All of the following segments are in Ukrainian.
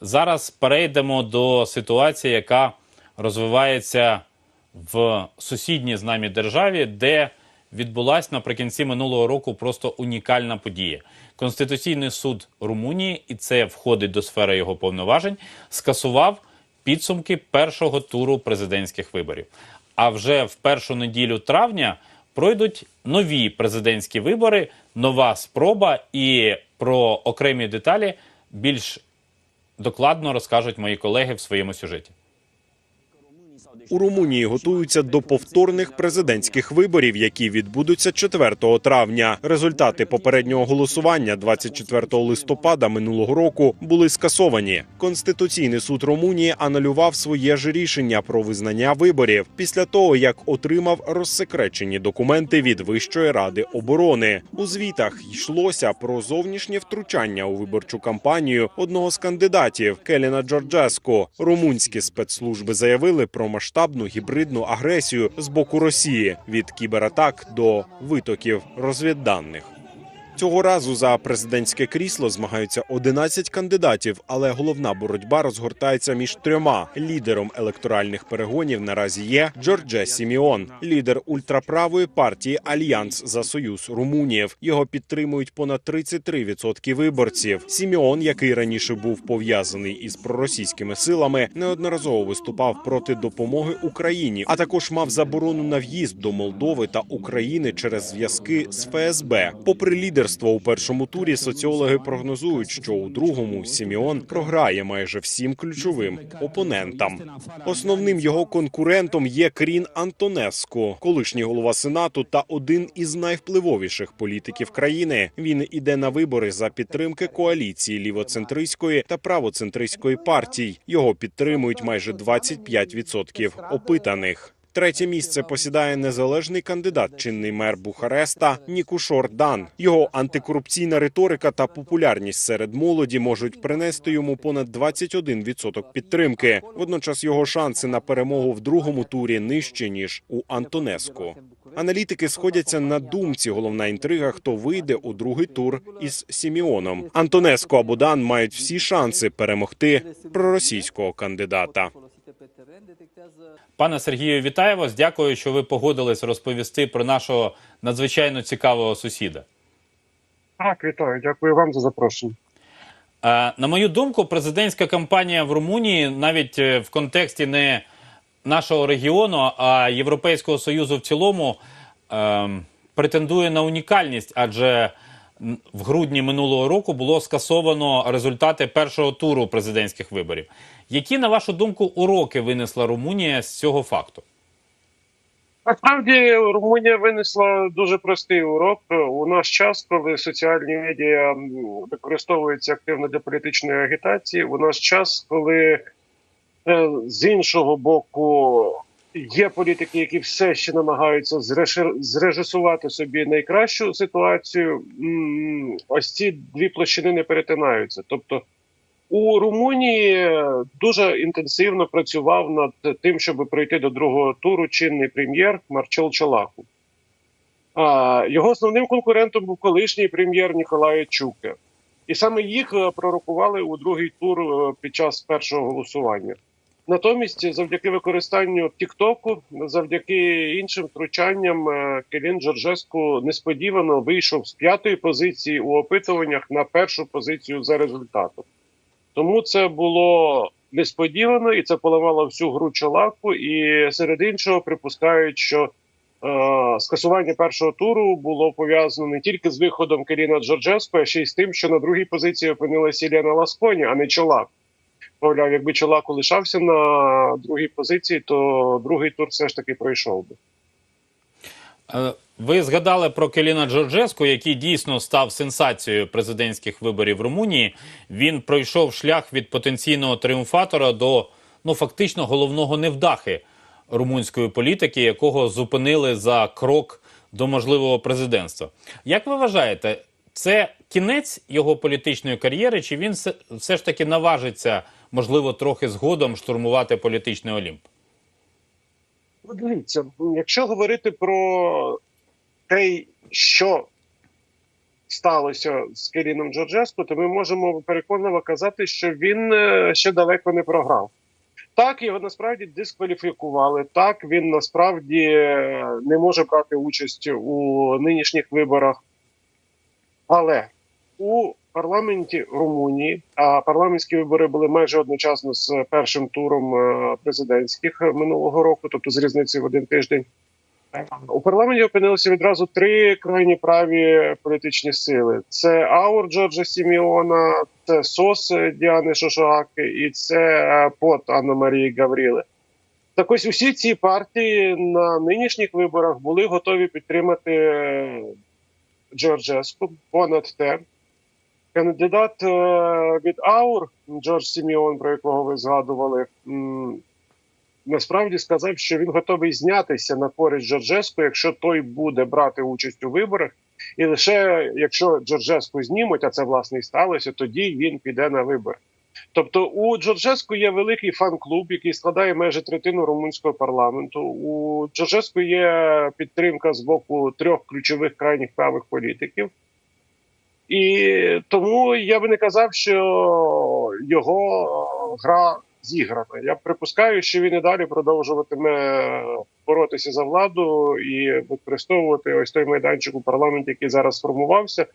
Зараз перейдемо до ситуації, яка розвивається в сусідній з нами державі, де відбулася наприкінці минулого року просто унікальна подія. Конституційний суд Румунії, і це входить до сфери його повноважень, скасував підсумки першого туру президентських виборів. А вже в першу неділю травня пройдуть нові президентські вибори, нова спроба, і про окремі деталі більш докладно розкажуть мої колеги в своєму сюжеті. У Румунії готуються до повторних президентських виборів, які відбудуться 4 травня. Результати попереднього голосування 24 листопада минулого року були скасовані. Конституційний суд Румунії анулював своє ж рішення про визнання виборів після того, як отримав розсекречені документи від Вищої ради оборони. У звітах йшлося про зовнішнє втручання у виборчу кампанію одного з кандидатів Келіна Джорджеску. Румунські спецслужби заявили про масштабну гібридну агресію з боку Росії від кібератак до витоків розвідданих. Цього разу за президентське крісло змагаються 11 кандидатів, але головна боротьба розгортається між трьома. Лідером електоральних перегонів наразі є Джордже Сіміон, лідер ультраправої партії Альянс за союз румуніїв. Його підтримують понад 33% виборців. Сіміон, який раніше був пов'язаний із проросійськими силами, неодноразово виступав проти допомоги Україні, а також мав заборону на в'їзд до Молдови та України через зв'язки з ФСБ. Попри лідерство у першому турі, соціологи прогнозують, що у другому Сіміон програє майже всім ключовим опонентам. Основним його конкурентом є Крін Антонеску, колишній голова сенату та один із найвпливовіших політиків країни. Він іде на вибори за підтримки коаліції лівоцентристської та правоцентристської партій. Його підтримують майже 25% опитаних. Третє місце посідає незалежний кандидат, чинний мер Бухареста Нікушор Дан. Його антикорупційна риторика та популярність серед молоді можуть принести йому понад 21% підтримки. Водночас його шанси на перемогу в другому турі нижчі ніж у Антонеску. Аналітики сходяться на думці. Головна інтрига, хто вийде у другий тур із Сіміоном. Антонеско або Дан мають всі шанси перемогти проросійського кандидата. Пане Сергію, вітаю вас. Дякую, що ви погодились розповісти про нашого надзвичайно цікавого сусіда. Так, вітаю, дякую вам за запрошення. Е, На мою думку, президентська кампанія в Румунії навіть е, в контексті не нашого регіону, а Європейського союзу в цілому е, претендує на унікальність, адже в грудні минулого року було скасовано результати першого туру президентських виборів. Які, на вашу думку, уроки винесла Румунія з цього факту? Насправді Румунія винесла дуже простий урок у наш час, коли соціальні медіа використовуються активно для політичної агітації. У наш час, коли е, з іншого боку є політики, які все ще намагаються зрежисувати собі найкращу ситуацію. Ось ці дві площини не перетинаються. Тобто у Румунії дуже інтенсивно працював над тим, щоб пройти до другого туру чинний прем'єр Марчел Чалаху. Його основним конкурентом був колишній прем'єр Ніколай Чуке. І саме їх е, пророкували у другий тур е, під час першого голосування. Натомість, завдяки використанню Тіктоку, завдяки іншим втручанням, е, Келін Джорджеску несподівано вийшов з п'ятої позиції у опитуваннях на першу позицію за результатом. Тому це було несподівано і це поламало всю гру Чолаку. І серед іншого припускають, що е, скасування першого туру було пов'язано не тільки з виходом Керіна Джорджеско, а ще й з тим, що на другій позиції опинилася Іліана Ласконі, а не Чолак. Мовляв, якби Чолак лишався на другій позиції, то другий тур все ж таки пройшов би. Е, Ви згадали про Келіна Джорджеску, який дійсно став сенсацією президентських виборів в Румунії. Він пройшов шлях від потенційного тріумфатора до ну фактично головного невдахи румунської політики, якого зупинили за крок до можливого президентства. Як ви вважаєте, це кінець його політичної кар'єри, чи він все ж таки наважиться, можливо, трохи згодом штурмувати політичний Олімп? Ну, дивіться, якщо говорити про те, що сталося з Керіном Джорджеску, то ми можемо переконливо казати, що він е, ще далеко не програв. Так, його насправді дискваліфікували. Так, він насправді е, не може брати участь у нинішніх виборах. Але у парламенті Румунії, а парламентські вибори були майже одночасно з першим туром е, президентських минулого року, тобто з різницею в один тиждень. У парламенті опинилися відразу три крайні праві політичні сили: це Аур Джорджа Сіміона, це СОС Діани Шошоаки і це е, ПОТ Анна Марії Гавріли. Так ось усі ці партії на нинішніх виборах були готові підтримати е, Джорджеску. Понад те, кандидат е, від Аур Джордж Сіміон, про якого ви згадували, насправді сказав, що він готовий знятися на користь Джорджеску, якщо той буде брати участь у виборах, і лише якщо Джорджеску знімуть, а це власне і сталося, тоді він піде на вибори. Тобто у Джорджеску є великий фан-клуб, який складає майже третину румунського парламенту. У Джорджеску є підтримка з боку трьох ключових крайніх правих політиків. І тому я би не казав, що його гра зіграна. Я припускаю, що він і далі продовжуватиме боротися за владу і використовувати ось той майданчик у парламенті, який зараз сформувався,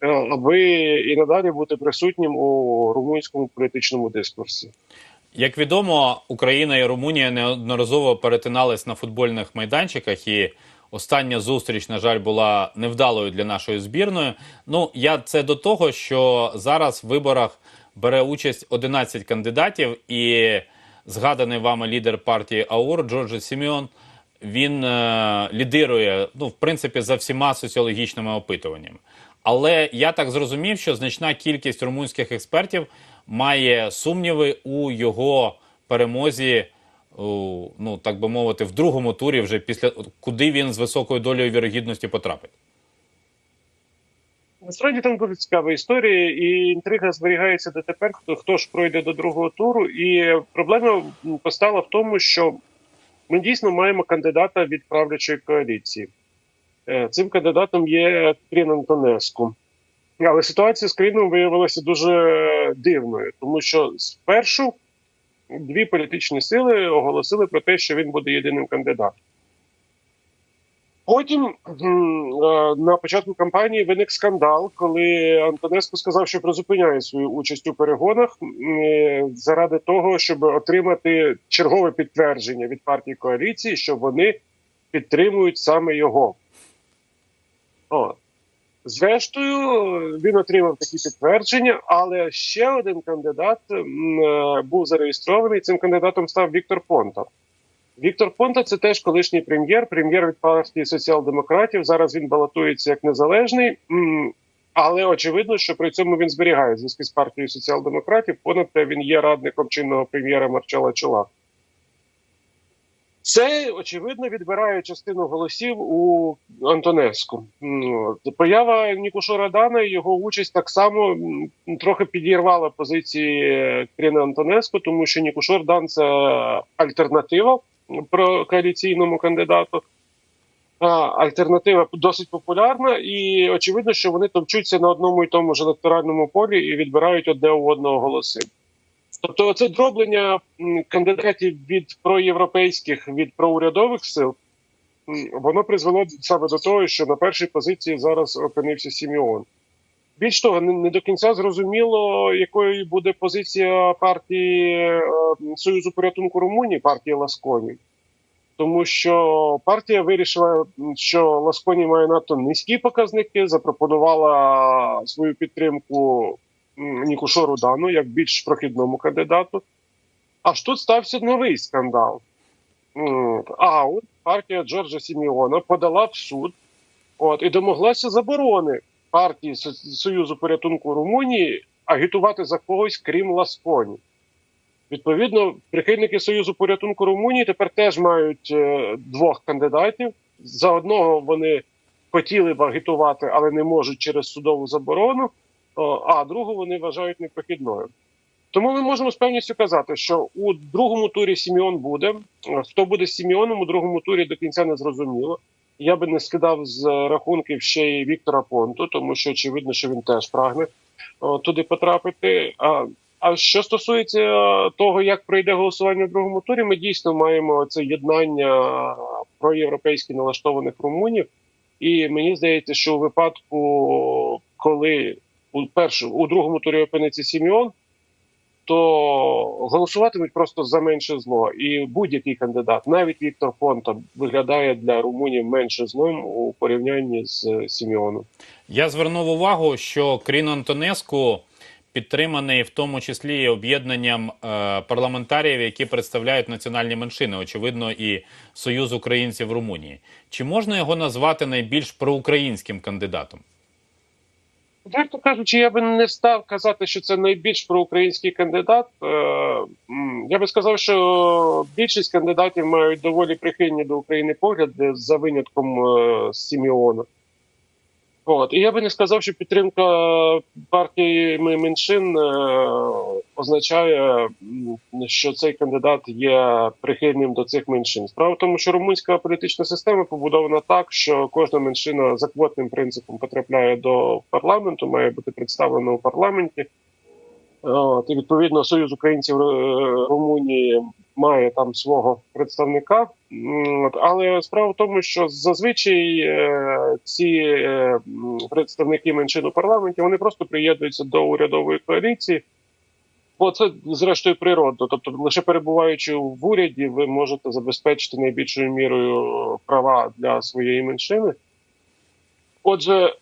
е, аби і надалі бути присутнім у румунському політичному дискурсі. Як відомо, Україна і Румунія неодноразово перетинались на футбольних майданчиках, і остання зустріч, на жаль, була невдалою для нашої збірної. Ну, я це до того, що зараз в виборах бере участь 11 кандидатів, і згаданий вами лідер партії АУР Джорджа Сіміон. Він е, лідирує, ну, в принципі, за всіма соціологічними опитуваннями. Але я так зрозумів, що значна кількість румунських експертів має сумніви у його перемозі, ну так би мовити, в другому турі, вже після куди він з високою долею вірогідності потрапить. Насправді там дуже цікава історія, і інтрига зберігається дотепер, хто, хто ж пройде до другого туру. І проблема постала в тому, що ми дійсно маємо кандидата від правлячої коаліції. Е, Цим кандидатом є Крін Антонеску. Але ситуація з Кріном виявилася дуже дивною, тому що спершу дві політичні сили оголосили про те, що він буде єдиним кандидатом. Потім е, на початку кампанії виник скандал, коли Антонеску сказав, що призупиняє свою участь у перегонах е, заради того, щоб отримати чергове підтвердження від партії коаліції, що вони підтримують саме його. О. Зрештою, він отримав такі підтвердження, але ще один кандидат е, був зареєстрований. Цим кандидатом став Віктор Понта. Віктор Понта це теж колишній прем'єр, прем'єр від партії соціал-демократів. Зараз він балотується як незалежний, але очевидно, що при цьому він зберігає зв'язки з партією соціал-демократів. Понад те він є радником чинного прем'єра Марчела Чола. Це очевидно відбирає частину голосів у Антонеску. Поява Нікушора Дана і його участь так само трохи підірвала позиції Кріна Антонеску, тому що Нікушор Дан це альтернатива про коаліційному кандидату. Альтернатива досить популярна, і очевидно, що вони товчуться на одному і тому ж електоральному полі і відбирають одне у одного голоси. Тобто, це дроблення кандидатів від проєвропейських від проурядових сил, воно призвело саме до того, що на першій позиції зараз опинився Сіміон. Більш того, не, до кінця зрозуміло, якою буде позиція партії е, Союзу порятунку Румунії, партії Ласконі. Тому що партія вирішила, що Ласконі має надто низькі показники, запропонувала свою підтримку Нікушору Дану як більш прохідному кандидату. Аж тут стався новий скандал. М, А от партія Джорджа Сіміона подала в суд от, і домоглася заборони партії Союзу порятунку Румунії агітувати за когось, крім Ласконі. Відповідно, прихильники Союзу порятунку Румунії тепер теж мають е, двох кандидатів. За одного вони хотіли б агітувати, але не можуть через судову заборону, а другу вони вважають непрохідною. Тому ми можемо з певністю казати, що у другому турі Сіміон буде. Е, Хто буде з Сіміоном у другому турі до кінця не зрозуміло. Я би не скидав з рахунків ще й Віктора Понту, тому що очевидно, що він теж прагне о, туди потрапити. А, а що стосується е, того, як пройде голосування в другому турі, ми дійсно маємо це єднання проєвропейськи налаштованих румунів. І мені здається, що у випадку, коли у першу у другому турі опиниться Сіміон, то голосуватимуть просто за менше зло. І будь-який кандидат, навіть Віктор Понта, виглядає для румунів менше злом у порівнянні з Сіміоном. Я звернув увагу, що Крін Антонеску підтриманий в тому числі об'єднанням е, парламентаріїв, які представляють національні меншини, очевидно, і Союз українців Румунії. Чи можна його назвати найбільш проукраїнським кандидатом? Дехто кажучи, я би не став казати, що це найбільш проукраїнський кандидат. Е, Я би сказав, що більшість кандидатів мають доволі прихильні до України погляди за винятком е, Сіміона. От і я би не сказав, що підтримка партії меншин е, означає, що цей кандидат є прихильним до цих меншин. Справа в тому, що румунська політична система побудована так, що кожна меншина за квотним принципом потрапляє до парламенту, має бути представлена у парламенті. От, і відповідно Союз українців е, Румунії має там свого представника. Але справа в тому, що зазвичай е, ці е, представники меншин у парламенті вони просто приєднуються до урядової коаліції. Бо це зрештою природно. Тобто, лише перебуваючи в уряді, ви можете забезпечити найбільшою мірою права для своєї меншини. Отже,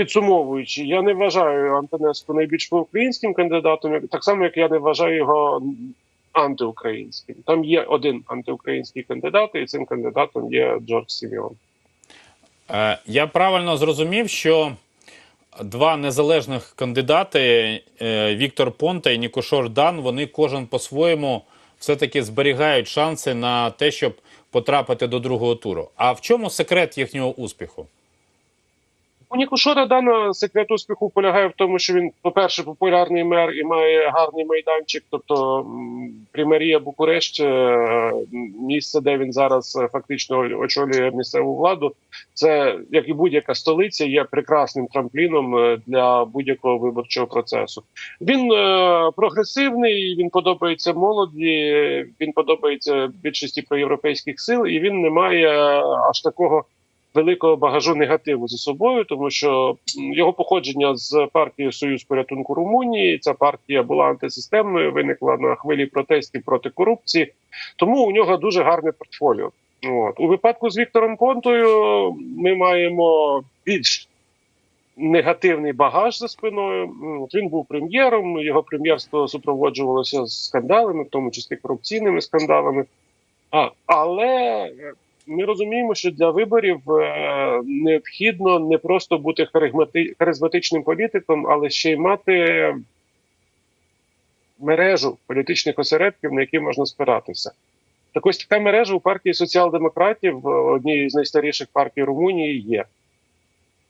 підсумовуючи, я не вважаю Антонеску найбільш проукраїнським кандидатом, так само як я не вважаю його антиукраїнським. Там є один антиукраїнський кандидат, і цим кандидатом є Джордж Сіміон. Е, Я правильно зрозумів, що два незалежних кандидати е, Віктор Понта і Нікошор Дан, вони кожен по-своєму все-таки зберігають шанси на те, щоб потрапити до другого туру. А в чому секрет їхнього успіху? У Нікушора дана секрет успіху полягає в тому, що він, по-перше, популярний мер і має гарний майданчик. Тобто Примарія Букурешт, е, місце, де він зараз е, фактично очолює місцеву владу, це як і будь-яка столиця, є прекрасним трампліном е, для будь-якого виборчого процесу. Він е, прогресивний, він подобається молоді, він подобається більшості проєвропейських сил, і він не має аж такого великого багажу негативу за собою, тому що його походження з партії Союз порятунку Румунії. Ця партія була антисистемною, виникла на хвилі протестів проти корупції. Тому у нього дуже гарне портфоліо. От у випадку з Віктором Понтою ми маємо більш негативний багаж за спиною. От Він був прем'єром. Його прем'єрство супроводжувалося скандалами, в тому числі корупційними скандалами. А, але ми розуміємо, що для виборів е, необхідно не просто бути харизмати- харизматичним політиком, але ще й мати мережу політичних осередків, на які можна спиратися. Так ось така мережа у партії соціал-демократів, е, однієї з найстаріших партій Румунії, є.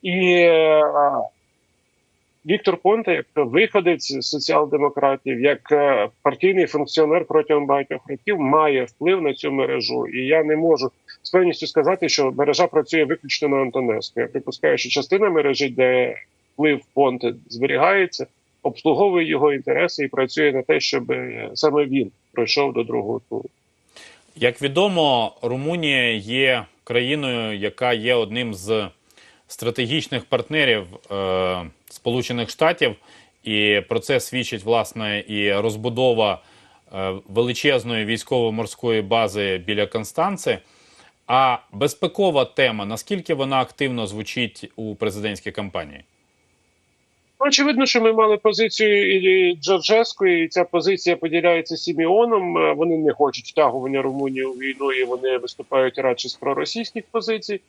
І е, Віктор Понта, як виходець соціал-демократів, як партійний функціонер протягом багатьох років, має вплив на цю мережу. І я не можу з певністю сказати, що мережа працює виключно на Антонеску. Я припускаю, що частина мережі, де вплив Понти зберігається, обслуговує його інтереси і працює на те, щоб е, саме він пройшов до другого туру. Як відомо, Румунія є країною, яка є одним з стратегічних партнерів е, Сполучених Штатів, і про це свідчить власне і розбудова е, величезної військово-морської бази біля Констанци. А безпекова тема наскільки вона активно звучить у президентській кампанії? Очевидно, що ми мали позицію і Джорджеску, і ця позиція поділяється Сіміоном. Е, Вони не хочуть втягування Румунії у війну, і вони виступають радше з проросійських позицій.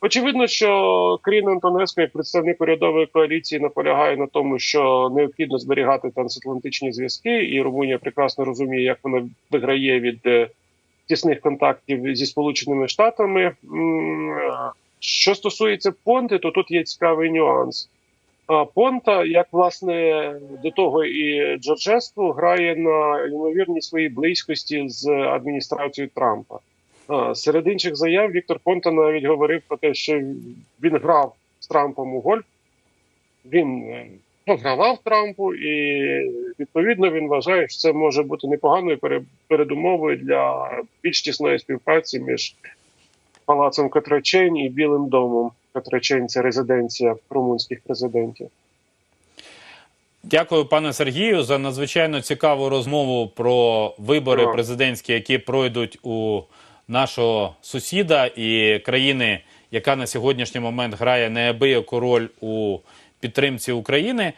Очевидно, що Крін Антонеско, як представник урядової коаліції, наполягає на тому, що необхідно зберігати трансатлантичні зв'язки, і Румунія прекрасно розуміє, як вона виграє від е, тісних контактів зі Сполученими Штатами. Що стосується Понти, то тут є цікавий нюанс. Понта, як власне до того і Джорджеску, грає на ймовірній своїй близькості з адміністрацією Трампа. Серед інших заяв Віктор Понта навіть говорив про те, що він грав з Трампом у гольф. Він е, програвав Трампу, і відповідно він вважає, що це може бути непоганою пере- передумовою для більш тісної співпраці між палацом Катрачень і Білим домом. Катрачень це резиденція румунських президентів. Дякую, пане Сергію, за надзвичайно цікаву розмову про вибори Так. президентські, які пройдуть у нашого сусіда і країни, яка на сьогоднішній момент грає неабияку роль у підтримці України.